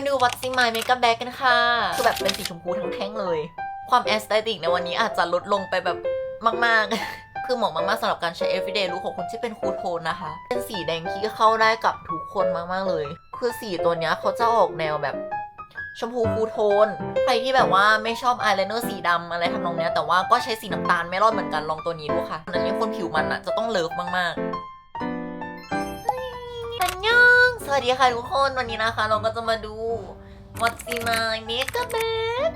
มาดูวัดซิมายเมก p แบ็กกันค่ะ คือแบบเป็นสีชมพูทั้งแท่งเลย ความแอสเตติกในวันนี้อาจจะลดลงไปแบบมาก ๆ คือเหมาะมากๆสำหรับการใช้ everyday look ของคนที่เป็นคูลโทนนะคะ เป็นสีแดงที่เข้าได้กับทุกคนมาก ๆ เลย คือสีตัวนี้เขาจะออกแนวแบบชมพูคูลโทน ใครที่แบบว่าไม่ชอบอายไลเนอร์สีดำอะไรทำนองเนี้ย แต่ว่าก็ใช้สีน้ำตาลไม่รอดเหมือนกันลองตัวนี้ดูค่ะอันนี้คนผิวมันอะจะต้องเลิฟมาก ๆ สวัสดีค่ะทุกคนวันนี้นะคะ เราก็จะมาดู What's in my makeup bag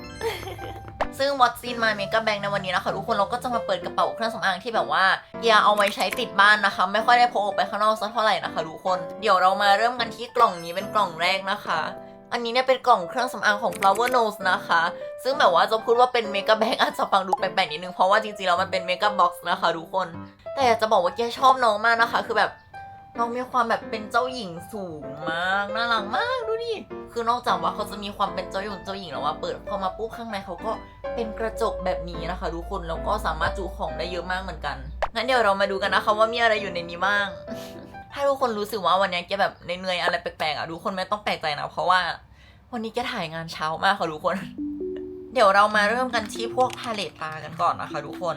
ซึ่ง What's in my makeup bag ในวันนี้นะคะทุกคนเราก็จะมาเปิดกระเป๋าเครื่องสำอางที่แบบว่าอย่าเอาไว้ใช้ติดบ้านนะคะ ไม่ค่อยได้พกออกไปข้างนอกสักเท่าไหร่นะคะทุกคนเดี๋ยวเรามาเริ่มกันที่กล่องนี้เป็นกล่องแรกนะคะ อันนี้เนี่ยเป็นกล่องเครื่องสำอางของ Flower Nose นะคะ ซึ่งแบบว่าจะพูดว่าเป็นเมกะแบงอาจจะฟังดูแปลกๆนิดนึงเพราะว่าจริงๆแล้วมันเป็นเมกะบ็อกซ์นะคะทุกคน แต่อยากจะบอกว่าแกชอบน้องมากนะคะ คือแบบ น้องมีความแบบเป็นเจ้าหญิงสูงมากน่ารักมากดูดิคือนอกจากว่าเขาจะมีความเป็นเจ้าหญิงเจ้าหญิงแล้วว่าเปิดเข้ามาปุ๊บข้างในเขาก็เป็นกระจกแบบนี้นะคะทุกคนแล้วก็สามารถจุของได้เยอะมากเหมือนกันงั้นเดี๋ยวเรามาดูกันนะคะว่ามีอะไรอยู่ในนี้บ้างถ้าทุกคนรู้สึกว่าวันนี้แกแบบเหนื่อยอะไรแปลกๆอะทุกคนไม่ต้องแปลกใจนะเพราะว่า วันนี้แกถ่ายงานเช้ามากค่ะทุกคน เดี๋ยวเรามาเริ่มกันที่พวกพาเลตตากันก่อนนะคะทุกคน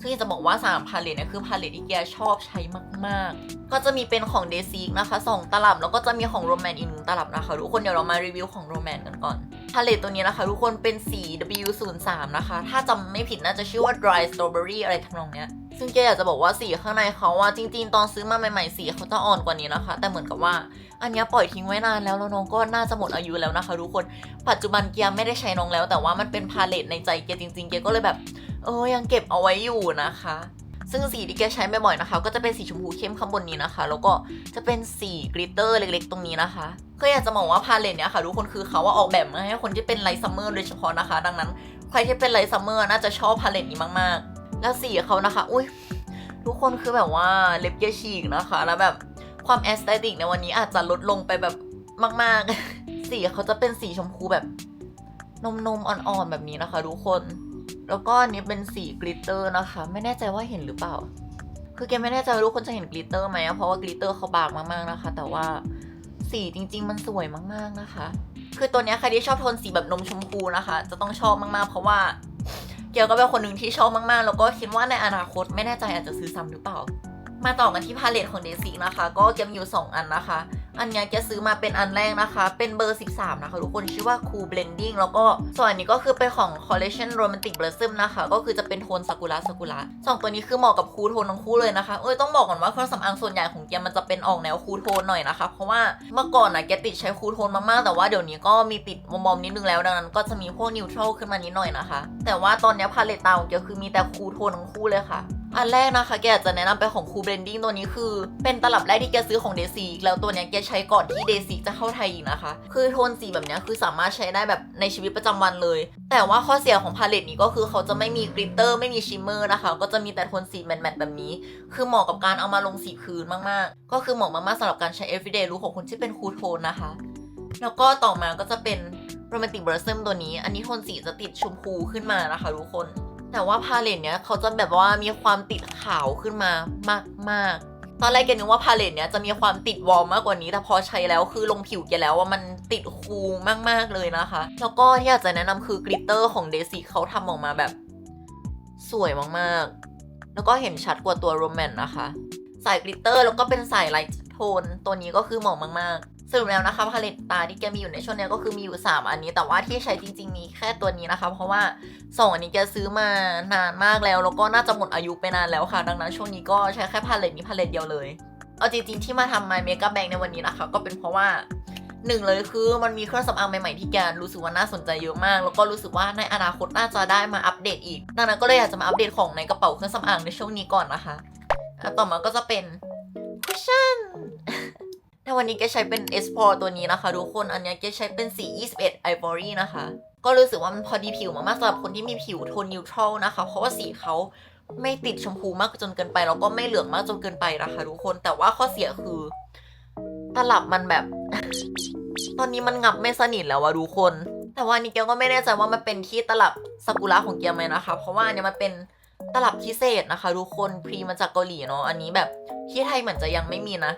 ซึ่งจะบอกว่า 3 พาเลตเนี่ยคือพาเลตที่แกชอบใช้มาก ๆ ก็จะมีเป็นของเดซิกนะคะ 2 ตลับ แล้วก็จะมีของโรแมนอีกหนึ่งตลับนะคะ ทุกคนเดี๋ยวเรามารีวิวของโรแมนกันก่อน พาเลตตัวนี้นะคะ ทุกคนเป็นสี W03 นะคะ ถ้าจำไม่ผิดน่าจะชื่อว่า Dry Strawberry อะไรทำนองเนี้ย ซึ่งแกอยากจะบอกว่าสีข้างในเขาว่าจริง ๆ ตอนซื้อมาใหม่ๆสีเขาจะอ่อนกว่านี้นะคะ แต่เหมือนกับว่า อันนี้ปล่อยทิ้งไว้นานแล้วแล้วน้องก็น่าจะหมดอายุแล้วนะคะ ทุกคน ปัจจุบันเกียร์ไม่ได้ใช้น้องแล้ว แต่ว่ามันเป็นพาเลตในใจเกียร์จริงๆเกียร์ก็เลยแบบ เออยังเก็บเอาไว้อยู่นะคะ ซึ่งสีที่แกใช้บ่อยๆนะคะ ก็จะเป็นสีชมพูเข้มข้างบนนี้นะคะ แล้วก็จะเป็นสีกริตเตอร์เล็กๆ ตรงนี้นะคะก็อยากจะบอกว่าพาเลตเนี้ยค่ะทุกคนคือเขาว่าออกแบบมาให้คนที่เป็นไลท์ซัมเมอร์โดยเฉพาะนะคะ ดังนั้น ใครที่เป็นไลท์ซัมเมอร์น่าจะชอบพาเลตนี้มากๆ แล้วสีเขานะคะ อุ้ยทุกคนคือแบบว่าเล็บเกียฉีกนะคะ แล้วแบบความแอสเตติกในวันนี้อาจจะลดลงไปแบบมาก ๆ สีเขาจะเป็นสีชมพูแบบนมๆอ่อนๆแบบนี้นะคะ ทุกคน แล้วก็อันนี้เป็นสีกลิตเตอร์นะคะ ไม่แน่ใจว่าเห็นหรือเปล่า คือแกไม่แน่ใจว่าทุกคนจะเห็นกลิตเตอร์ไหมเพราะว่ากลิตเตอร์เขาบางมากๆนะคะ แต่ว่าสีจริง ๆ มันสวยมากๆนะคะ คือตัวนี้ใครที่ชอบโทนสีแบบนมชมพูนะคะ จะต้องชอบมากๆ เพราะว่าเกียวก็เป็นคนหนึ่งที่ชอบมากๆ แล้วก็คิดว่าในอนาคตไม่แน่ใจอาจจะซื้อซ้ำหรือเปล่า มาต่อกันที่พาเลตของเดซินะคะ ก็เกียวมีอยู่ 2 อันนะคะ อันนี้ยแกซื้อมาเป็นอันแรกนะคะ เป็นเบอร์ 13 นะคะ ทุกคนชื่อว่า Cool Blending แล้วก็ส่วนอันนี้ก็คือเป็นของ Collection Romantic Blossom นะคะ ก็คือจะเป็นโทนซากุระซากุระสองตัวนี้คือเหมาะกับคูลโทนทั้งคู่เลยนะคะ เอ้ยต้องบอกก่อนว่าเครื่องสำอางส่วนใหญ่ของแกมันจะเป็นออกแนวคูลโทนหน่อยนะคะ เพราะว่าเมื่อก่อนนะแกติดใช้คูลโทนมากๆ แต่ว่าเดี๋ยวนี้ก็มีติดมอมๆนิดนึงแล้วดังนั้น ก็จะมีพวกนิวทรัลขึ้นมานิดหน่อยนะคะ แต่ว่าตอนนี้พาเลตตาของแกคือมีแต่คูลโทนทั้งคู่เลยค่ะ อันแรกนะคะแกอาจจะแนะนำไปของ Cool Blending ตัวนี้คือ เป็นตลับแรกที่แกซื้อของเดซีแล้วตัวเนี้ยแกใช้ก่อนที่เดซีจะเข้าไทยอีกนะคะ คือโทนสีแบบนี้คือสามารถใช้ได้แบบในชีวิตประจำวันเลย แต่ว่าข้อเสียของพาเลตนี้ก็คือเขาจะไม่มีกริตเตอร์ไม่มีชิมเมอร์นะคะ ก็จะมีแต่โทนสีแมตๆแบบนี้ คือเหมาะกับการเอามาลงสีพื้นมากๆ ก็คือเหมาะมากๆสำหรับการใช้ everyday look ของคนที่เป็นคูโทนนะคะ แล้วก็ต่อมาก็จะเป็น Romantic Blossom ตัวนี้ อันนี้โทนสีจะติดชมพูขึ้นมานะคะทุกคน แต่ว่าพาเลตเนี้ยเขาจะแบบว่ามีความติดขาวขึ้นมามากๆ ตอนแรกแกนึกว่าพาเลตเนี้ยจะมีความติดวอลมากกว่านี้ แต่พอใช้แล้วคือลงผิวแกแล้วว่ามันติดคูลมากๆเลยนะคะ แล้วก็ที่อยากจะแนะนำคือกลิตเตอร์ของเดซิเขาทำออกมาแบบสวยมากๆ แล้วก็เห็นชัดกว่าตัวโรแมนนะคะ สายกลิตเตอร์แล้วก็เป็นสายไลท์โทน ตัวนี้ก็คือเหมาะมากๆ สรุปแล้วนะคะพาเลตตาที่แกมีอยู่ในช่วงนี้ก็คือมีอยู่ 3 อันนี้ แต่ว่าที่ใช้จริง ๆ มีแค่ตัวนี้นะคะ เพราะว่า 2 อันนี้แกซื้อมานานมากแล้ว แล้วก็น่าจะหมดอายุไปนานแล้วค่ะ ดังนั้นช่วงนี้ก็ใช้แค่พาเลตนี้พาเลตเดียวเลย เอาจริง ๆ ที่มาทำ My Makeup Bag ในวันนี้นะคะ ก็เป็นเพราะว่าหนึ่งเลยคือมันมีเครื่องสำอางใหม่ ๆ ที่แกรู้สึกว่าน่าสนใจเยอะมาก แล้วก็รู้สึกว่าในอนาคตน่าจะได้มาอัปเดตอีก ดังนั้นก็เลยอยากจะมาอัปเดตของในกระเป๋าเครื่องสำอางในช่วงนี้ก่อนนะคะต่อมาก็จะเป็น cushion ใน แต่วันนี้แกใช้เป็น S p o r ตัวนี้นะคะทุกคน อันนี้แกใช้เป็นสี 21 Ivory นะคะ ก็รู้สึกว่ามันพอดีผิวมากๆสำหรับคนที่มีผิวโทนนิวทรัลนะคะ เพราะว่าสีเขาไม่ติดชมพูมากจนเกินไป แล้วก็ไม่เหลืองมากจนเกินไปนะคะทุกคน แต่ว่าข้อเสียคือ ตลับมันแบบ ตอนนี้มันงับไม่สนิทแล้วอะทุกคน แต่ว่าอันนี้เกียวก็ไม่แน่ใจว่ามันเป็นที่ตลับซากุระของเกียวไหมนะคะ เพราะว่าอันเนี้ยมันเป็นตลับพิเศษนะคะทุกคนพรีมาจากเกาหลีเนาะ อันนี้แบบที่ไทยเหมือนจะยังไม่มีนะ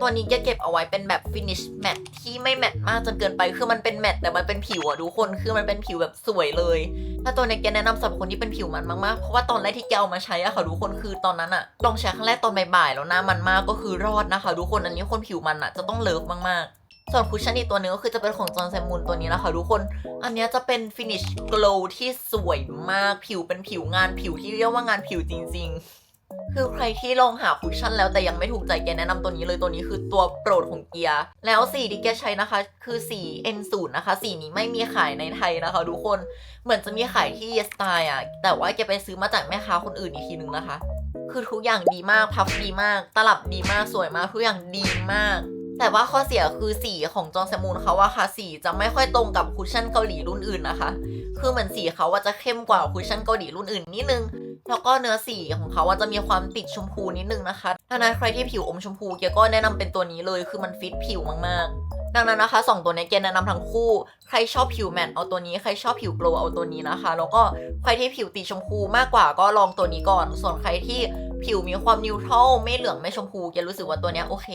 ตัวนี้จะเก็บเอาไว้เป็นแบบ finish matte ที่ไม่แมตต์มากจนเกินไป คือมันเป็นแมตต์แต่มันเป็นผิวอะทุกคน คือมันเป็นผิวแบบสวยเลย ถ้าตัวนี้แกแนะนำสำหรับคนที่เป็นผิวมันมากๆ เพราะว่าตอนแรกที่แกเอามาใช้อะค่ะทุกคน คือตอนนั้นอะลองใช้ครั้งแรกตอนบ่ายๆแล้วหน้ามันมากก็คือรอดนะคะทุกคน อันนี้คนผิวมันอะจะต้องเลิฟมากๆส่วนคุชชั่นอีกตัวนึงก็คือจะเป็นของจอห์นแซมมูนตัวนี้นะคะทุกคน อันนี้จะเป็น finish glow ที่สวยมากผิวเป็นผิวงานผิวที่เรียกว่างานผิวจริง ๆ คือใครที่ลองหาคุชชั่นแล้วแต่ยังไม่ถูกใจแกแนะนำตัวนี้เลยตัวนี้คือตัวโปรดของเกียร์แล้วสีที่แกใช้นะคะ คือสี N0 นะคะ สีนี้ไม่มีขายในไทยนะคะทุกคนเหมือนจะมีขายที่ Yes Style อะแต่ว่าแกไปซื้อมาจากแม่ค้าคนอื่นอีกทีนึงนะคะ คือทุกอย่างดีมากพัฟดีมาก ตลับดีมากสวยมากทุกอย่างดีมาก แต่ว่าข้อเสียคือสีของจอร์นแซมมูนเขาว่าค่ะสีจะไม่ค่อยตรงกับคุชชั่นเกาหลีรุ่นอื่นนะคะ คือเหมือนสีเขาว่าจะเข้มกว่าคุชชั่นเกาหลีรุ่นอื่นนิดนึง แล้วก็เนื้อสีของเขาว่าจะมีความติดชมพูนิดนึงนะคะดังนั้นใครที่ผิวอมชมพูเกียก็แนะนำเป็นตัวนี้เลยคือมันฟิตผิวมากๆ ดังนั้นนะคะสองตัวนี้เกียแนะนำทั้งคู่ ใครชอบผิวแมตเอาตัวนี้ ใครชอบผิวโกลว์เอาตัวนี้นะคะ แล้วก็ใครที่ผิวติดชมพูมากกว่าก็ลองตัวนี้ก่อน ส่วนใครที่ผิวมีความนิวทรัลไม่เหลืองไม่ชมพูเกียรู้สึกว่าตัวนี้โอเค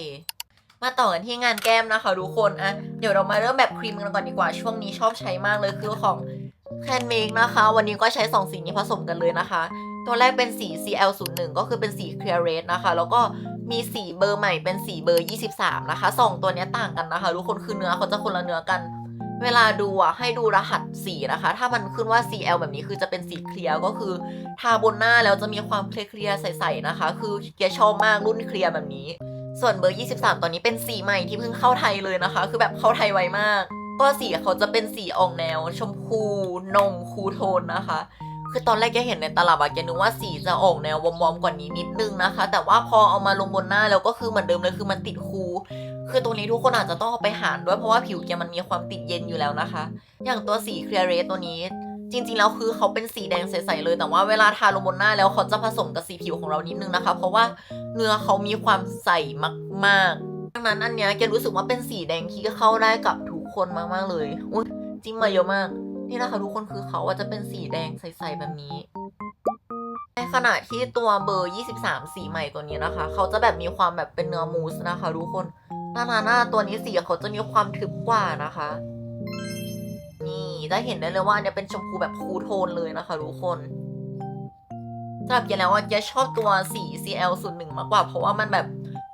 มาต่อกันที่งานแก้มนะคะทุกคนอะเดี๋ยวเรามาเริ่มแบบครีมกันก่อนดีกว่า ช่วงนี้ชอบใช้มากเลยคือของแคนเมกนะคะ วันนี้ก็ใช้2สีนี้ผสมกันเลยนะคะ ตัวแรกเป็นสี CL01 ก็คือเป็นสี Clear Red นะคะ แล้วก็มีสีเบอร์ใหม่เป็นสีเบอร์ 23 นะคะ 2 ตัวนี้ต่างกันนะคะ ทุกคนคือเนื้อเขาจะคนละเนื้อกัน เวลาดูอะให้ดูรหัสสีนะคะ ถ้ามันขึ้นว่า CL แบบนี้คือจะเป็นสีเคลียร์ก็คือทาบนหน้าแล้วจะมีความเคลียร์ใสๆนะคะ คือเกียร์ชอบมากรุ่นเคลียร์แบบนี้ ส่วนเบอร์ 23 ตอนนี้เป็นสีใหม่ที่เพิ่งเข้าไทยเลยนะคะ คือแบบเข้าไทยไวมาก ก็สีเขาจะเป็นสีออกแนว ชมพูนมคูโทนนะคะ คือตอนแรกแกเห็นในตลับอะแกนึกว่าสีจะออกแนววอมๆกว่านี้นิดนึงนะคะ แต่ว่าพอเอามาลงบนหน้าแล้วก็คือเหมือนเดิมเลยคือมันติดคูคือตรงนี้ทุกคนอาจจะต้องเอาไปหารด้วยเพราะว่าผิวแกมันมีความติดเย็นอยู่แล้วนะคะ อย่างตัวสีเคลียร์เรสตัวนี้ จริงๆแล้วคือเขาเป็นสีแดงใสๆเลย แต่ว่าเวลาทาลงบนหน้าแล้วเขาจะผสมกับสีผิวของเรานิดนึงนะคะ เพราะว่าเนื้อเขามีความใสมากๆดังนั้นอันเนี้ยแกรู้สึกว่าเป็นสีแดงที่เข้าได้กับทุกคนมากๆเลยอุ้ยจิ้มมาเยอะมาก นี่นะคะทุกคนคือเขาว่าจะเป็นสีแดงใสๆแบบนี้ในขณะที่ตัวเบอร์ 23 สีใหม่ตัวนี้นะคะ เขาจะแบบมีความแบบเป็นเนื้อมูสนะคะทุกคนหน้าหน้าตัวนี้สีเขาจะมีความทึบกว่านะคะ นี่จะเห็นได้เลยว่าอันเนี้ยเป็นชมพูแบบคูลโทนเลยนะคะทุกคนสำหรับเกแล้วว่าเกชอบตัวสี CL 0 1มากกว่า เพราะว่ามันแบบ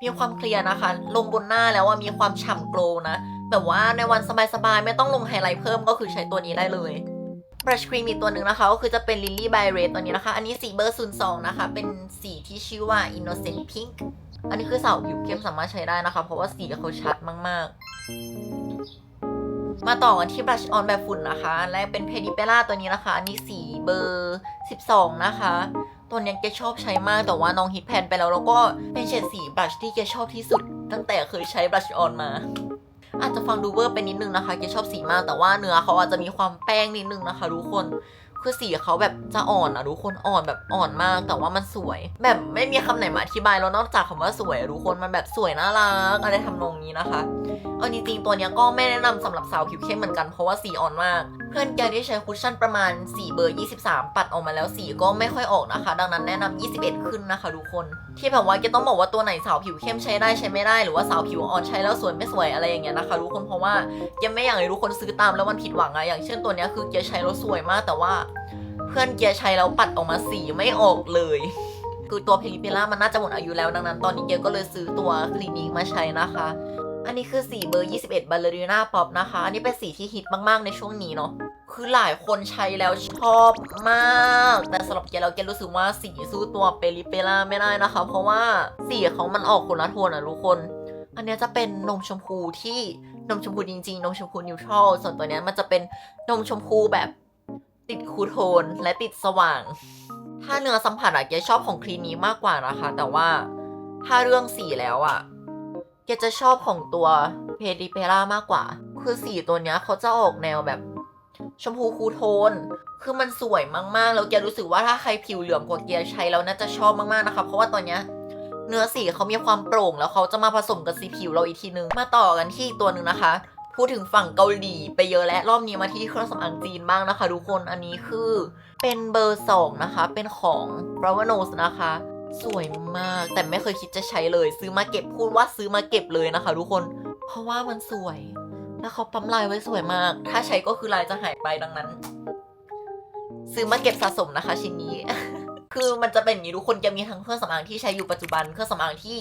มีความเคลียร์นะคะ ลงบนหน้าแล้วว่ามีความฉ่ำโกลนะ แบบว่าในวันสบายๆ ไม่ต้องลงไฮไลท์เพิ่มก็คือใช้ตัวนี้ได้เลยบรัชครีมอีกตัวหนึ่งนะคะ ก็คือจะเป็น Lily by Red ตัวนี้นะคะ อันนี้สีเบอร์ 02 นะคะ เป็นสีที่ชื่อว่า Innocent Pink อันนี้คือสาวผิวเข้มสามารถใช้ได้นะคะ เพราะว่าสีเขาชัดมากๆ มาต่อกันที่บลัชออนแบบฝุ่นนะคะแรกเป็น p e d i p e l l a ตัวนี้นะคะ อันนี้สีเบอร์ 12 นะคะ ตัวนี้แกชอบใช้มากแต่ว่าน้องฮิตแพนไปแล้วแล้วก็เป็นเฉดสีบลัชที่แกชอบที่สุด ตั้งแต่เคยใช้บลัชออนมา อาจจะฟังดูเวอร์ไปนิดนึงนะคะเกชอบสีมากแต่ว่าเนื้อเขาอาจจะมีความแป้งนิดนึงนะคะทุกคน คือสีเขาแบบจะอ่อนอะทุกคนอ่อนแบบอ่อนมาก แต่ว่ามันสวย แบบไม่มีคำไหนมาอธิบายแล้วนอกจากคำว่าสวยทุกคนมันแบบสวยน่ารักอะไรทำนองนี้นะคะเอาจริงๆตัวเนี้ยก็ไม่แนะนำสำหรับสาวผิวเข้มเหมือนกันเพราะว่าสีอ่อนมาก เพื่อนแกที่ใช้คุชชั่นประมาณสีเบอร์ 23 ปัดออกมาแล้วสีก็ไม่ค่อยออกนะคะ ดังนั้นแนะนำ21 ขึ้นนะคะทุกคน ที่แบบว่าแกต้องบอกว่าตัวไหนสาวผิวเข้มใช้ได้ใช้ไม่ได้ หรือว่าสาวผิวอ่อนใช้แล้วสวยไม่สวยอะไรอย่างเงี้ยนะคะทุกคนเพราะว่ายังไม่อยากให้ทุกคนซื้อตามแล้วมันผิดหวังอะอย่างเช่นตัวเนี้ยคือเกียร์ใช้แล้วสวยมากแต่ว่าเพื่อนเกียร์ใช้แล้วปัดออกมาสีไม่ออกเลย คือตัวเพลิปิล่ามันน่าจะหมดอายุแล้วดังนั้น ตอนนี้เกียร์ก็เลยซื้อตัวคลินิกมาใช้นะคะ อันนี้คือสีเบอร์ 21 b a l l e r i n a Pop นะคะ อันนี้เป็นสีที่ฮิตมากๆในช่วงนี้เนาะคือหลายคนใช้แล้วชอบมาก แต่สำหรับเกียร์แล้วเกียร์รู้สึกว่าสีสู้ตัวเปริเปล่าไม่ได้นะคะ เพราะว่าสีเขามันออกคนละโทนอะทุกคน อันเนี้ยจะเป็นนมชมพูที่นมชมพูจริงๆ นมชมพูนิวทรัลส่วนตัวเนี้ยมันจะเป็นนมชมพูแบบ ติดคูโทนและติดสว่าง ถ้าเนื้อสัมผัสอะเกียร์ชอบของครีมนี้มากกว่านะคะ แต่ว่าถ้าเรื่องสีแล้วอะเกจะชอบของตัวเพดิเปล่ามากกว่า คือสีตัวเนี้ยเขาจะออกแนวแบบชมพูคูโทน คือมันสวยมากๆ แล้วเกียรู้สึกว่าถ้าใครผิวเหลืองกว่าเกียร์ใช้แล้วน่าจะชอบมากๆนะคะ เพราะว่าตอนเนี้ยเนื้อสีเขามีความโปร่ง แล้วเขาจะมาผสมกับสีผิวเราอีกทีนึง มาต่อกันที่ตัวหนึ่งนะคะ พูดถึงฝั่งเกาหลีไปเยอะและรอบนี้มาที่เครื่องสำอางจีนบ้างนะคะ ทุกคนอันนี้คือเป็นเบอร์สองนะคะ เป็นของ b r a w n o s นะคะ สวยมากแต่ไม่เคยคิดจะใช้เลย ซื้อมาเก็บพูดว่าซื้อมาเก็บเลยนะคะ ทุกคน เพราะว่ามันสวย แล้วเขาปั๊มลายไว้สวยมาก ถ้าใช้ก็คือลายจะหายไปดังนั้น ซื้อมาเก็บสะสมนะคะ ชิ้นนี้ คือมันจะเป็นอย่างนี้ทุกคนจะมีทั้งเครื่องสำอางที่ใช้อยู่ปัจจุบันเครื่องสำอางที่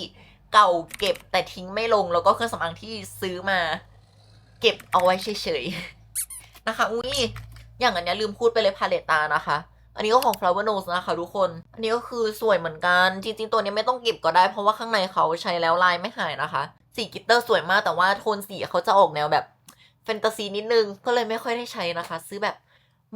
เก่าเก็บแต่ทิ้งไม่ลงแล้วก็เครื่องสำอางที่ซื้อมา ก็บเอาไว้เฉยๆ นะคะ อุ้ยอย่างอันเนี้ยลืมพูดไปเลยพาเลตตานะคะ อันนี้ก็ของ Flower Nose นะคะทุกคน อันนี้ก็คือสวยเหมือนกัน จริงๆ ตัวนี้ไม่ต้องเก็บก็ได้เพราะว่าข้างในเขาใช้แล้วลายไม่หายนะคะ สีกิตเตอร์สวยมากแต่ว่าโทนสีเขาจะออกแนวแบบแฟนตาซีนิดนึง ก็เลยไม่ค่อยได้ใช้นะคะ ซื้อแบบ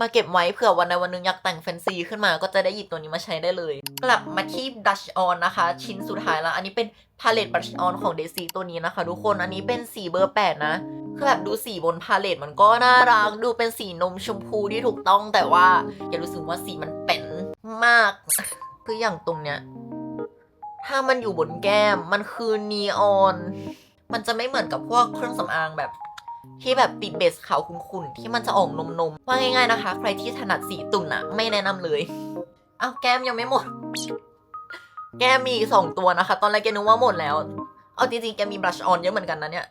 มาเก็บไว้เผื่อวันใดวันหนึ่งอยากแต่งแฟนซีขึ้นมาก็จะได้หยิบตัวนี้มาใช้ได้เลย กลับมาที่ Blush On นะคะ ชิ้นสุดท้ายแล้ว อันนี้เป็นพาเลต Blush On ของ Daisy ตัวนี้นะคะ ทุกคนอันนี้เป็นสีเบอร์8นะคือแบบดูสีบนพาเลตมันก็น่ารักดูเป็นสีนมชมพูที่ถูกต้องแต่ว่าอย่ารู้สึกว่าสีมันเป็นมากคืออย่างตรงเนี้ยถ้ามันอยู่บนแก้มมันคือนีออน มันจะไม่เหมือนกับพวกเครื่องสำอางแบบ ที่แบบติดเบสขาวขุ่นๆที่มันจะออกนมนมๆว่าง่ายๆนะคะ ใครที่ถนัดสีตุ่นอะไม่แนะนำเลยเอาวแก้มยังไม่หมด แก้มมีสองตัวนะคะ ตอนแรกแกนึกว่าหมดแล้ว เอาจริงๆแกมีบลัชออนเยอะเหมือนกันนะเนี่ย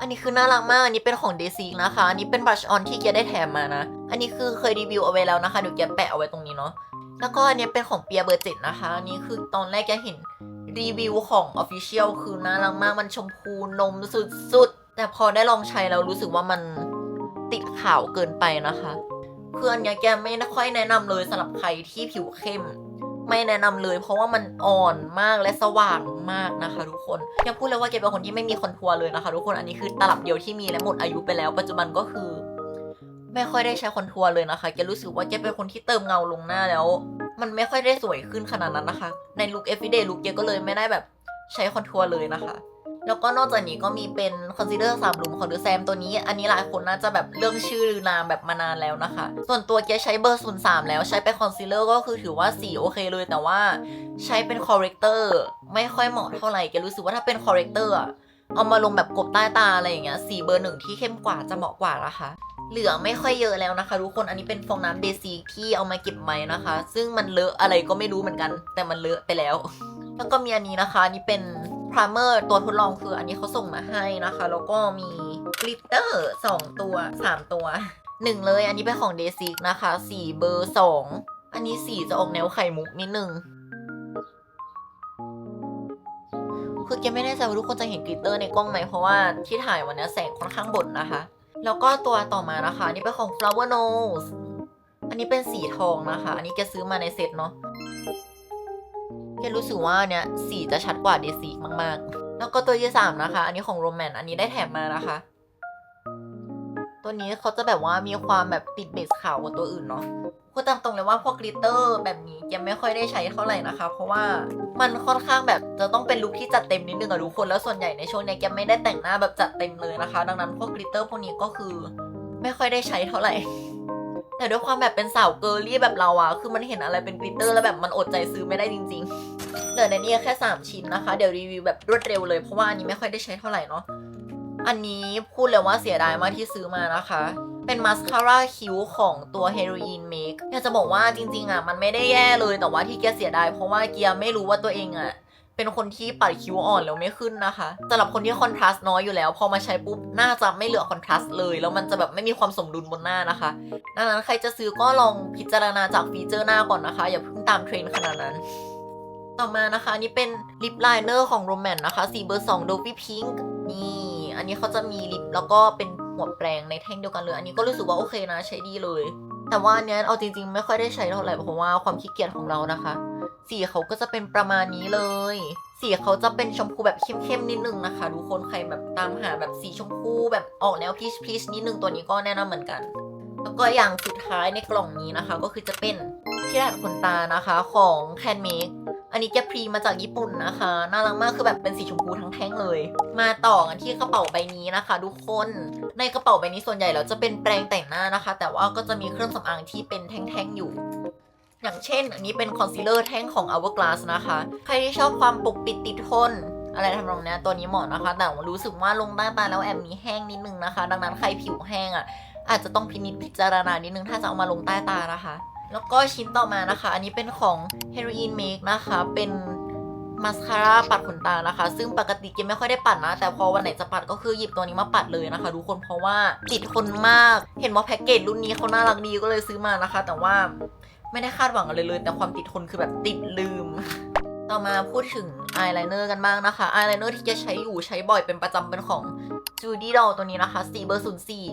อันนี้คือน่ารักมาก อันนี้เป็นของเดซิกนะคะ อันนี้เป็นบลัชออนที่แกได้แถมมานะ อันนี้คือเคยรีวิวเอาไว้แล้วนะคะ เดี๋ยวแกแปะเอาไว้ตรงนี้เนาะ แล้วก็อันนี้เป็นของเปียเบอร์เจ็ดนะคะ อันนี้คือตอนแรกแกเห็นรีวิวของ Official คือน่ารักมาก มันชมพูนมสุดๆ แต่พอได้ลองใช้แล้วรู้สึกว่ามันติดขาวเกินไปนะคะคืออันเนี้แกไม่ค่อยแนะนำเลยสำหรับใครที่ผิวเข้ม ไม่แนะนำเลย เพราะว่ามันอ่อนมากและสว่างมากนะคะ ทุกคนย่าพูดเลยว่าแกเป็นคนที่ไม่มีคอนทัวร์เลยนะคะ ทุกคนอันนี้คือตลับเดียวที่มีและหมดอายุไปแล้ว ปัจจุบันก็คือ ไม่ค่อยได้ใช้คอนทัวร์เลยนะคะแกรู้สึกว่าแกเป็นคนที่เติมเงาลงหน้าแล้ว มันไม่ค่อยได้สวยขึ้นขนาดนั้นนะคะ ในลุค everyday ลุคแกก็เลยไม่ได้แบบใช้คอนทัวร์เลยนะคะ แล้วก็นอกจากนี้ก็มีเป็นคอนซีลเลอร์สามหลุมของดอะแซมตัวนี้ อันนี้หลายคนน่าจะแบบเรื่องชื่อลือนามแบบมานานแล้วนะคะ ส่วนตัวแกใช้เบอร์03แล้วใช้เป็นคอนซีลเลอร์ก็คือถือว่าสีโอเคเลยแต่ว่าใช้เป็นคอ r เร c เตอร์ไม่ค่อยเหมาะเท่าไหร่แกรู้สึกว่าถ้าเป็นคอ r เร c เตอร์เอามาลงแบบกบใต้ตาอะไรอย่างเงี้ยสีเบอร์หนึ่งที่เข้มกว่าจะเหมาะกว่านะคะเหลือไม่ค่อยเยอะแล้วนะคะทุกคนอันนี้เป็นฟองน้ำเดซีที่เอามาเก็บไว้นะคะ ซึ่งมันเลอะอะไรก็ไม่รู้เหมือนกัน แต่มันเลอะไปแล้ว แล้วก็มีอันนี้นะคะนี่เป็น พรามเมอร์ตัวทดลองคืออันนี้เขาส่งมาให้นะคะ แล้วก็มีกลิตเตอร์สองตัวสามตัวหนึ่งเลยอันนี้เป็นของเดซิกนะคะ สีเบอร์สองอันนี้สีจะออกแนวไข่มุกนิดนึงคือแกไม่แน่ใจว่าทุกคนจะเห็นกลิตเตอร์ในกล้องไหมเพราะว่าที่ถ่ายวันนี้แสงค่อนข้างบดนะคะ แล้วก็ตัวต่อมานะคะ อันนี้เป็นของ flower nose อันนี้เป็นสีทองนะคะ อันนี้แกซื้อมาในเซตเนาะ แกรู้สึกว่าเนี่ยสีจะชัดกว่าเดซีมากๆ แล้วก็ตัวที่สามนะคะ อันนี้ของโรแมนอันนี้ได้แถมมานะคะ ตัวนี้เขาจะแบบว่ามีความแบบติดเบสขาวกว่าตัวอื่นเนาะพูดตามตรงเลยว่าพวกกลิตเตอร์แบบนี้แกไม่ค่อยได้ใช้เท่าไหร่นะคะ เพราะว่ามันค่อนข้างแบบจะต้องเป็นลุคที่จัดเต็มนิดนึงอะทุกคนแล้วส่วนใหญ่ในช่วงเนี้ยแกไม่ได้แต่งหน้าแบบจัดเต็มเลยนะคะ ดังนั้นพวกกลิตเตอร์พวกนี้ก็คือ ไม่ค่อยได้ใช้เท่าไหร่ แต่ด้วยความแบบเป็นสาวเกิร์ลี่แบบเราอะคือมันเห็นอะไรเป็นกลิตเตอร์แล้วแบบมันอดใจซื้อไม่ได้จริงๆ เหลือในนี้แค่ 3 ชิ้นนะคะ เดี๋ยวรีวิวแบบรวดเร็วเลยเพราะว่าอันนี้ไม่ค่อยได้ใช้เท่าไหร่เนาะ อันนี้พูดเลยว่าเสียดายมากที่ซื้อมานะคะ เป็นมาสคาร่าคิ้วของตัว Heroin Make อยากจะบอกว่าจริงๆอะมันไม่ได้แย่เลยแต่ว่าที่เกียเสียดายเพราะว่าเกียไม่รู้ว่าตัวเองอะ เป็นคนที่ปัดคิ้วอ่อนแล้วไม่ขึ้นนะคะสำหรับคนที่คอนทราสต์น้อยอยู่แล้ว พอมาใช้ปุ๊บหน้าจะไม่เหลือคอนทราสต์เลย แล้วมันจะแบบไม่มีความสมดุลบนหน้านะคะ ดังนั้นใครจะซื้อก็ลองพิจารณาจากฟีเจอร์หน้าก่อนนะคะ อย่าเพิ่งตามเทรนด์ขนาดนั้น ต่อมานะคะ นี่เป็นลิปไลเนอร์ของโรแมนนะคะสีเบอร์2 d o p y Pink นี่อันนี้เขาจะมีลิปแล้วก็เป็นหัวแปรงในแท่งเดียวกันเลยอันนี้ก็รู้สึกว่าโอเคนะใช้ดีเลย แต่ว่าอันเนี้ยเอาจริงๆ ไม่ค่อยได้ใช้เท่าไหร่เพราะว่าความขี้เกียจของเรานะคะ สีเขาก็จะเป็นประมาณนี้เลย สีเขาจะเป็นชมพูแบบเข้มๆนิดนึงนะคะทุกคนใครแบบตามหาแบบสีชมพูแบบออกแนวพีชพีชนิดนึงตัวนี้ก็แนะนำเหมือนกัน แล้วก็อย่างสุดท้ายในกล่องนี้นะคะ ก็คือจะเป็นที่ดัดขนตานะคะของ Can Make อันนี้แกพรีมาจากญี่ปุ่นนะคะ น่ารักมากคือแบบเป็นสีชมพูทั้งแท่งเลย มาต่อกันที่กระเป๋าใบนี้นะคะทุกคน ในกระเป๋าใบนี้ส่วนใหญ่แล้วจะเป็นแปรงแต่งหน้านะคะ แต่ว่าก็จะมีเครื่องสำอางที่เป็นแท่งๆอยู่ อย่างเช่น อันนี้เป็นคอนซีลเลอร์แท่งของ Hourglass นะคะ ใครที่ชอบความปกปิดติดทน อะไรทำนองเนี้ยตัวนี้เหมาะนะคะ แต่รู้สึกว่าลงใต้ตาแล้วแอบมีแห้งนิดนึงนะคะ ดังนั้นใครผิวแห้งอะ อาจจะต้องพินิจพิจารณานิดนึงถ้าจะเอามาลงใต้ตานะคะ แล้วก็ชิ้นต่อมานะคะ อันนี้เป็นของ Heroin Make นะคะ เป็นมาสคาร่าปัดขนตานะคะ ซึ่งปกติเกมไม่ค่อยได้ปัดนะ แต่พอวันไหนจะปัดก็คือหยิบตัวนี้มาปัดเลยนะคะทุกคนเพราะว่าติดทนมาก เห็นว่าแพ็กเกจรุ่นนี้เขาน่ารักดีก็เลยซื้อมานะคะ แต่ว่า ไม่ได้คาดหวังอะไรเลย แต่ความติดทนคือแบบติดลืม ต่อมาพูดถึงอายไลเนอร์กันบ้างนะคะอายไลเนอร์ที่จะใช้อยู่ใช้บ่อยเป็นประจำเป็นของ Judy Doll ตัวนี้นะคะสีเบอร์ศูนย์สี่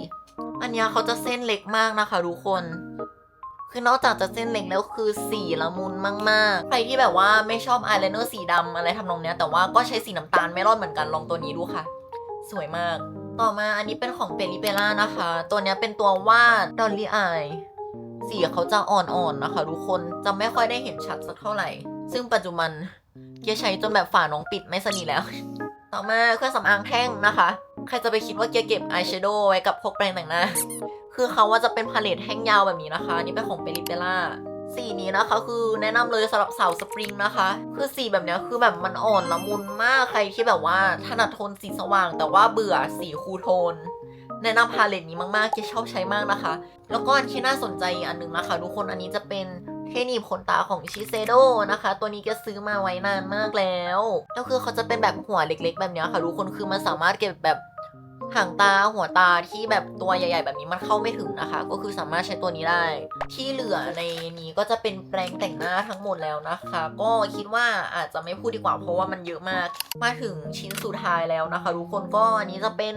อันนี้เขาจะเส้นเล็กมากนะคะทุกคนคือนอกจากจะเส้นเล็กแล้วคือสีละมุนมาก ๆ ใครที่แบบว่าไม่ชอบอายไลเนอร์สีดำอะไรทำนองเนี้ย แต่ว่าก็ใช้สีน้ำตาลไม่รอดเหมือนกันลองตัวนี้ดูค่ะ สวยมาก ต่อมาอันนี้เป็นของเปริเปล่านะคะ ตัวนี้เป็นตัววาดดอลลี่อาย สีเขาจะอ่อนๆนะคะ ทุกคนจะไม่ค่อยได้เห็นชัดสักเท่าไหร่ ซึ่งปัจจุบันเกียใช้จนแบบฝาน้องปิดไม่สนิทแล้ว ต่อมาเครื่องสำอางแท่งนะคะ ใครจะไปคิดว่าเกียเก็บอายแชโดว์ไว้กับพวกแปรงแต่งหน้า คือเขาว่าจะเป็นพาเลตแท่งยาวแบบนี้นะคะ นี่เป็นของเปริเปล่าสีนี้นะคะคือแนะนำเลยสำหรับสาวสปริงนะคะ คือสีแบบนี้คือแบบมันอ่อนละมุนมากใครที่แบบว่าถนัดโทนสีสว่าง แต่ว่าเบื่อสีคูโทน แนะนำพาเลตนี้มากๆเกชอบใช้มากนะคะ แล้วก็อันที่น่าสนใจอีกอันหนึ่งนะคะ ทุกคนอันนี้จะเป็นเทคนิคขนตาของชิเซโดนะคะ ตัวนี้ก็ซื้อมาไว้นานมากแล้วแล้วคือเขาจะเป็นแบบหัวเล็ก ๆ แบบเนี้ยค่ะทุกคนคือมันสามารถเก็บแบบหางตาหัวตาที่แบบตัวใหญ่ ๆ แบบนี้มันเข้าไม่ถึงนะคะ ก็คือสามารถใช้ตัวนี้ได้ ที่เหลือในนี้ก็จะเป็นแปรงแต่งหน้าทั้งหมดแล้วนะคะ ก็คิดว่าอาจจะไม่พูดดีกว่าเพราะว่ามันเยอะมาก มาถึงชิ้นสุดท้ายแล้วนะคะ ทุกคนก็อันนี้จะเป็น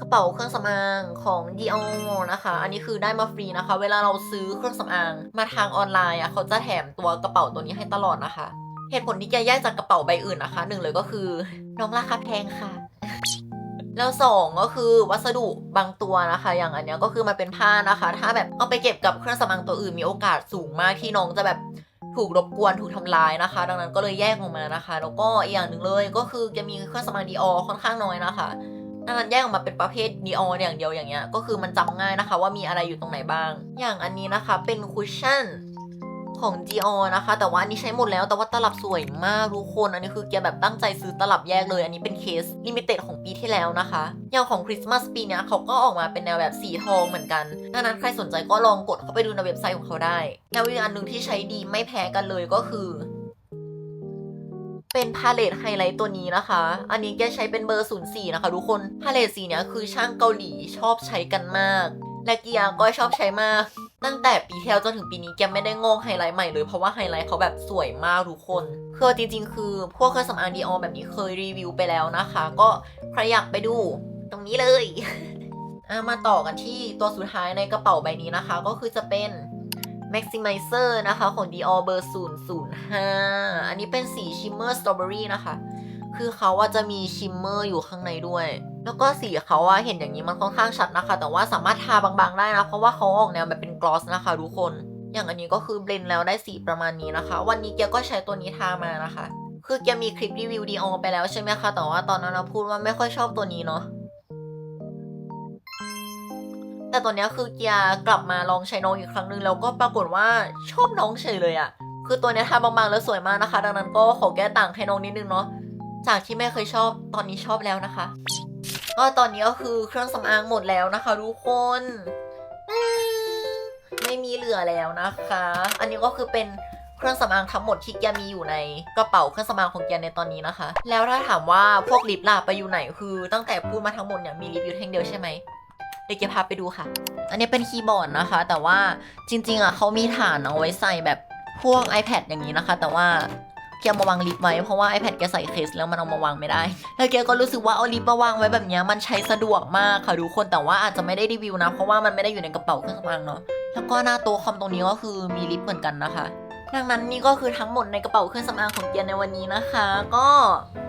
กระเป๋าเครื่องสำอางของ Dior นะคะ อันนี้คือได้มาฟรีนะคะ เวลาเราซื้อเครื่องสำอางมาทางออนไลน์อะเขาจะแถมตัวกระเป๋าตัวนี้ให้ตลอดนะคะ เหตุผลที่แกแยกจากกระเป๋าใบอื่นนะคะหนึ่งเลยก็คือน้องราคาแพงค่ะ แล้วสองก็คือวัสดุบางตัวนะคะ อย่างอันเนี้ยก็คือมันเป็นผ้านะคะ ถ้าแบบเอาไปเก็บกับเครื่องสำอางตัวอื่นมีโอกาสสูงมากที่น้องจะแบบถูกรบกวนถูกทำลายนะคะ ดังนั้นก็เลยแยกออกมานะคะ แล้วก็อีกอย่างหนึ่งเลยก็คือจะมีเครื่องสำอางดีออค่อนข้างน้อยนะคะ ดังนั้นแยกออกมาเป็นประเภทดีอออย่างเดียวอย่างเงี้ย ก็คือมันจำง่ายนะคะ ว่ามีอะไรอยู่ตรงไหนบ้าง อย่างอันนี้นะคะ เป็นคุชชั่นของ Dior นะคะ แต่ว่าอันนี้ใช้หมดแล้ว แต่ว่าตลับสวยมากทุกคน อันนี้คือแกแบบตั้งใจซื้อตลับแยกเลย อันนี้เป็นเคสลิมิเต็ดของปีที่แล้วนะคะ อย่างของคริสต์มาสปีนี้เขาก็ออกมาเป็นแนวแบบสีทองเหมือนกันดังนั้นใครสนใจก็ลองกดเข้าไปดูในเว็บไซต์ของเขาได้แล้วอีกอันหนึ่งที่ใช้ดีไม่แพ้กันเลยก็คือ เป็นพาเลตไฮไลท์ตัวนี้นะคะ อันนี้แกใช้เป็นเบอร์04นะคะทุกคน พาเลตสีเนี้ยคือช่างเกาหลีชอบใช้กันมาก และเกียก็ชอบใช้มากตั้งแต่ปีที่แล้วจนถึงปีนี้แกไม่ได้งงไฮไลท์ใหม่เลย เพราะว่าไฮไลท์เขาแบบสวยมากทุกคน คือจริงๆ คือพวกเครื่องสำอางดีออแบบนี้เคยรีวิวไปแล้วนะคะ ก็ใครอยากไปดู ตรงนี้เลย มาต่อกันที่ตัวสุดท้ายในกระเป๋าใบนี้นะคะ ก็คือจะเป็น Maximizer นะคะของ Dior เบอร์ 005 อันนี้เป็นสี Shimmer Strawberry นะคะ คือเขาว่าจะมีชิมเมอร์อยู่ข้างในด้วย แล้วก็สีเขาว่าเห็นอย่างนี้มันค่อนข้างชัดนะคะ แต่ว่าสามารถทาบางๆได้นะ เพราะว่าเขาออกแนวแบบเป็นกลอสนะคะทุกคน อย่างอันนี้ก็คือเบลนด์แล้วได้สีประมาณนี้นะคะ วันนี้เกียก็ใช้ตัวนี้ทามานะคะ คือเกียมีคลิปรีวิวดีออไปแล้วใช่ไหมคะ แต่ว่าตอนนั้นเราพูดว่าไม่ค่อยชอบตัวนี้เนาะ แต่ตอนนี้คือเกียร์กลับมาลองใช้น้องอีกครั้งหนึ่งแล้วก็ปรากฏว่าชอบน้องเฉยเลยอะคือตัวนี้ทาบางๆแล้วสวยมากนะคะ ดังนั้นก็ขอแก้ต่างให้น้องนิดนึงเนาะจากที่ไม่เคยชอบตอนนี้ชอบแล้วนะคะ ก็ตอนนี้ก็คือเครื่องสำอางหมดแล้วนะคะทุกคนไม่มีเหลือแล้วนะคะ อันนี้ก็คือเป็นเครื่องสำอางทั้งหมดที่แกมีอยู่ในกระเป๋าเครื่องสำอางของแกในตอนนี้นะคะ แล้วถ้าถามว่าพวกลิปล่ะไปอยู่ไหนคือ ตั้งแต่พูดมาทั้งหมดเนี่ยมีลิปอยู่แท่งเดียวใช่ไหม เดี๋ยวเกียร์พาไปดูค่ะ อันนี้เป็นคีย์บอร์ดนะคะ แต่ว่าจริง ๆอะเขามีฐานเอาไว้ใส่แบบพวก iPad อย่างนี้นะคะ แต่ว่าเกียมาวางลิปไว้เพราะว่า iPad แกใส่เคสแล้วมันเอามาวางไม่ได้ แล้วเกียก็รู้สึกว่าเอาลิปมาวางไว้แบบนี้มันใช้สะดวกมากค่ะทุกคนแต่ว่าอาจจะไม่ได้รีวิวนะ เพราะว่ามันไม่ได้อยู่ในกระเป๋าเครื่องสำอางเนาะแล้วก็หน้าโต๊ะคอมตรงนี้ก็คือมีลิปเหมือนกันนะคะ ดังนั้นนี่ก็คือทั้งหมดในกระเป๋าเครื่องสำอางของเกียในวันนี้นะคะ ก็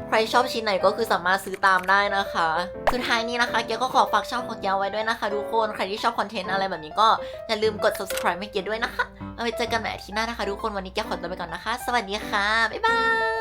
ใครชอบชิ้นไหนก็คือสามารถซื้อตามได้นะคะสุดท้ายนี้นะคะเกียก็ขอฝากช่องของเกียไว้ด้วยนะคะ ทุกคนใครที่ชอบคอนเทนต์อะไรแบบนี้ก็อย่าลืมกด subscribe ให้เกียด้วยนะคะเอาไว้เจอกันใหม่อาทิตย์หน้านะคะ ทุกคนวันนี้เกียขอตัวไปก่อนนะคะ สวัสดีค่ะบ๊ายบาย